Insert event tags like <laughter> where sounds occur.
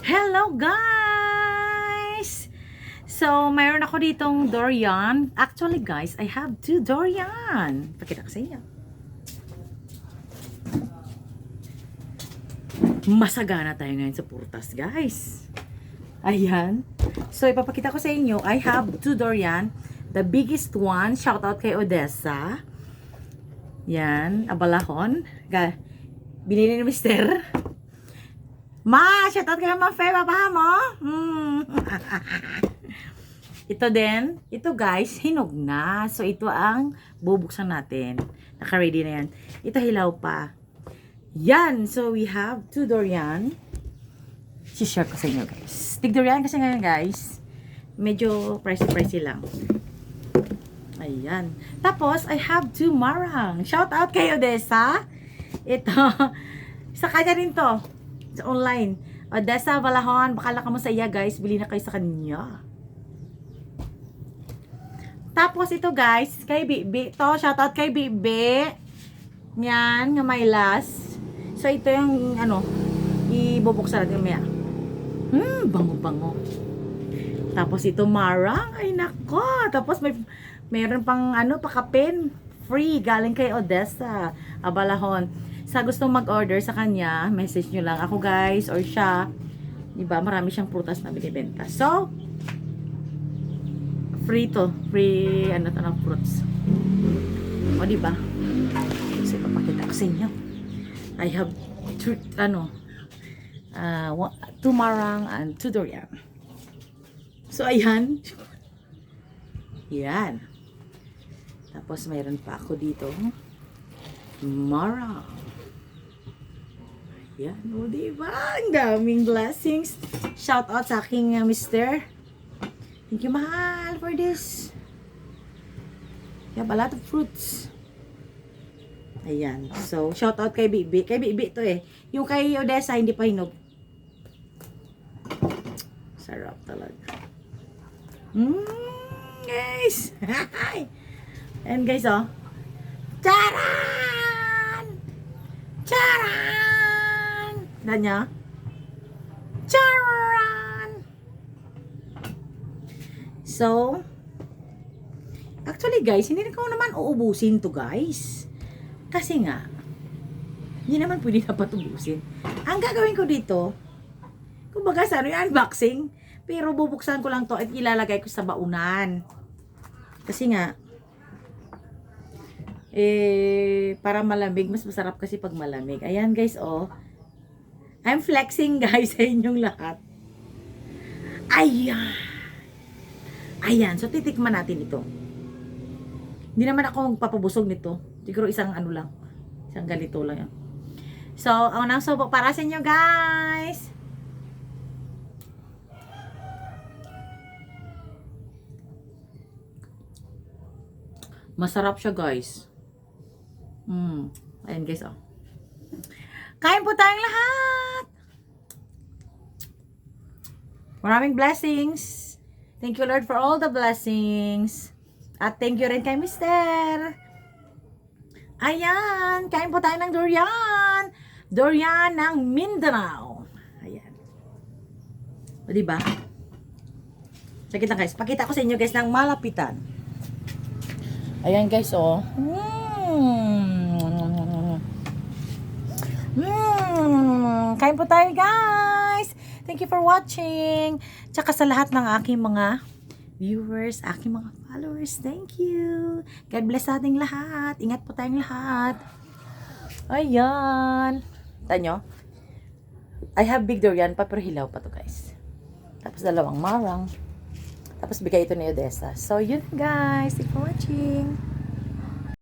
Hello guys! So, mayroon ako ditong durian. Actually guys, I have two durian. Pakita ko sa inyo. Masagana tayo ngayon sa purtas guys. Ayan. So, ipapakita ko sa inyo, I have two durian. The biggest one, shout out kay Odessa. Yan, abalahon. Binili ni Mister. Ma, shout out kay Ma Fe, papaha mo. Hmm. <laughs> ito din, ito guys, hinog na. So, ito ang bubuksan natin. Naka-ready na yan. Ito hilaw pa. Yan, so we have two durian. Si-share ko sa inyo guys. Tig durian kasi ngayon guys, medyo pricey-pricey lang. Ayan. Tapos, I have two marang. Shout out kay Odessa. Ito, <laughs> sa kanya rin to. Sa online. Odessa, Balahon, bakala ka mo sa iya guys. Bili na kayo sa kanya. Tapos ito guys, kay Bibi. To, shout out kay Bibi. Yan, nga may last. So, ito yung, ano, ibubuksan natin maya. Hmm, bango-bango. Tapos ito marang, ay nako. Tapos may meron pang ano, pakapin. Free, galing kay Odessa, Abalahon. Sa gustong mag-order sa kanya, message nyo lang ako guys, or siya. Diba, marami siyang prutas na binibenta. So, free to. Free, ano to ng fruits. O, diba? So, ipapakita ko sa inyo. I have two, ano, uh, one, two marang and two durian. So, ayan. <laughs> Yan. Tapos, mayroon pa ako dito. Marang. Yan. O, diba? Ang daming blessings. Shout out sa aking uh, mister. Thank you, mahal, for this. You have a lot of fruits. Ayan. So, shout out kay Bibi. Kay Bibi to eh. Yung kay Odessa, hindi pa hinog. Sarap talaga. Mmm, guys. <laughs> And guys, oh. Charan! Charan! Ganya? Charan! So, actually guys, hindi ko naman uubusin to guys. Kasi nga, hindi naman pwede dapat ubusin. Ang gagawin ko dito, kumbaga sa ano yung unboxing, pero bubuksan ko lang to at ilalagay ko sa baunan. Kasi nga, eh, para malamig, mas masarap kasi pag malamig. Ayan guys, oh. I'm flexing <laughs> guys sa inyong lahat. Ayan. Ayan, so titikman natin ito. Hindi naman ako magpapabusog nito. Siguro isang ano lang. Isang ganito lang yan. So, ang unang subok para sa inyo guys. Masarap siya guys. Mm. Ayan guys oh. Kain po tayong lahat. Maraming blessings. Thank you Lord for all the blessings. At thank you rin kay Mister. Ayan, kain po tayo ng durian. Durian ng Mindanao. Ayan. O, diba? Sakit lang guys. Pakita ko sa inyo guys ng malapitan. Ayan guys, oh. Mm. Mm. Kain po tayo guys. Thank you for watching. Tsaka sa lahat ng aking mga viewers, aking mga followers, thank you. God bless sa ating lahat. Ingat po tayong lahat. Ayan. Tanyo? I have big durian pa, pero hilaw pa to guys. Tapos dalawang marang. Tapos bigay ito ni Odessa. So, yun guys. Thank you for watching.